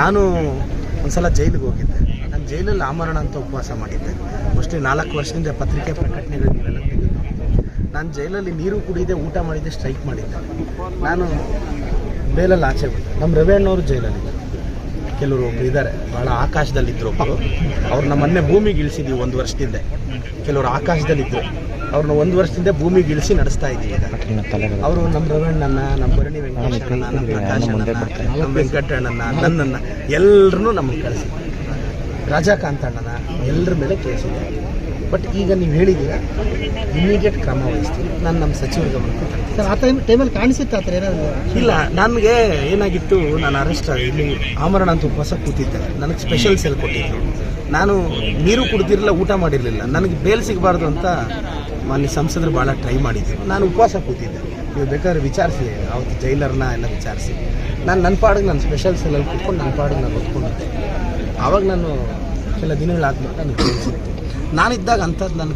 ನಾನು ಒಂದ್ಸಲ ಜೈಲಿಗೆ ಹೋಗಿದ್ದೆ. ನಾನು ಜೈಲಲ್ಲಿ ಆಮರಣ ಅಂತ ಉಪವಾಸ ಮಾಡಿದ್ದೆ. ಮೋಸ್ಟ್ಲಿ ನಾಲ್ಕು ವರ್ಷದಿಂದ ಪತ್ರಿಕೆ ಪ್ರಕಟಣೆಗಳು ನೀವೆಲ್ಲ ತೆಗೆದು. ನಾನು ಜೈಲಲ್ಲಿ ನೀರು ಕುಡಿದೆ, ಊಟ ಮಾಡಿದ್ದೆ ಸ್ಟ್ರೈಕ್ ಮಾಡಿದ್ದೆ. ನಾನು ಬೇಲಲ್ಲಿ ಆಚೆ ಬಂದೆ ನಮ್ಮ ರವಿ ಅಣ್ಣವರು ಜೈಲಲ್ಲಿ ಕೆಲವರು ಒಬ್ರು ಇದ್ದಾರೆ. ಭಾಳ ಆಕಾಶದಲ್ಲಿದ್ದರು ಒಬ್ಬರು ನಮ್ಮನ್ನೇ ಮೊನ್ನೆ ಭೂಮಿಗೆ ಇಳಿಸಿದ್ವಿ ಒಂದು ವರ್ಷದಿಂದ. ಕೆಲವರು ಆಕಾಶದಲ್ಲಿದ್ದರು ಅವ್ರನ್ನ ಒಂದು ವರ್ಷದಿಂದ ಭೂಮಿಗೆ ಇಳಿಸಿ ನಡೆಸ್ತಾ ಇದ್ದೀವಿ ಅವರು ನಮ್ಮ ರವಣ್ಣನ ನಮ್ಮ ಭರಣಿ ವೆಂಕಟೇಶಣ್ಣ ನಮ್ಮ ವೆಂಕಟಣ್ಣನ ನನ್ನನ್ನು ಎಲ್ಲರನ್ನೂ ನಮಗೆ ಕಳಿಸಿ. ರಾಜಾಕಾಂತ ಅಣ್ಣನ ಎಲ್ಲರ ಮೇಲೆ ಕೇಳಿಸಿದೆ ಬಟ್ ಈಗ ನೀವು ಹೇಳಿದ್ದೀರಾ ಇಮಿಡಿಯೇಟ್ ಕ್ರಮ ವಹಿಸ್ತೀನಿ. ನಾನು ನಮ್ಮ ಸಚಿವರ ಗಮನಕ್ಕೆ ತರ್ತೀನಿ. ಸರ್ ಆ ಟೈಮ್ ಟೈಮಲ್ಲಿ ಕಾಣಿಸುತ್ತೆ ಆ ಥರ ಏನಾದ್ರು ಇಲ್ಲ ನನಗೆ ಏನಾಗಿತ್ತು ನಾನು ಅರೆಸ್ಟ್ ಇಲ್ಲಿ ಆಮರಣ ಅಂತ ಉಪವಾಸ ಕೂತಿದ್ದೆ. ನನಗೆ ಸ್ಪೆಷಲ್ ಸೆಲ್ ಕೊಟ್ಟಿದ್ರು. ನಾನು ನೀರು ಕುಡ್ದಿರಲಿಲ್ಲ ಊಟ ಮಾಡಿರಲಿಲ್ಲ. ನನಗೆ ಬೇಲ್ ಸಿಗಬಾರ್ದು ಅಂತ ಮಾನ್ಯ ಸಂಸದರು ಭಾಳ ಟ್ರೈ ಮಾಡಿದ್ರು ನಾನು ಉಪವಾಸ ಕೂತಿದ್ದೆ. ನೀವು ಬೇಕಾದ್ರೆ ವಿಚಾರಿಸಿ ಅವತ್ತು ಜೈಲರ್ನ ಎಲ್ಲ ವಿಚಾರಿಸಿ. ನಾನು ನನ್ನ ಪಾಡಿಗೆ ನಾನು ಸ್ಪೆಷಲ್ ಸೆಲ್ಲಲ್ಲಿ ಕೂತ್ಕೊಂಡು ನನ್ನ ಪಾಡಿಗೆ ನಾನು ಓದ್ಕೊಂಡಿದ್ದೆ ಆವಾಗ ನಾನು ಕೆಲ ದಿನಗಳಾದ್ಮೇಲೆ ನಾನು ಸಿಕ್ತು ನಾನಿದ್ದಾಗ ಅಂಥದ್ದು ನನ್ನ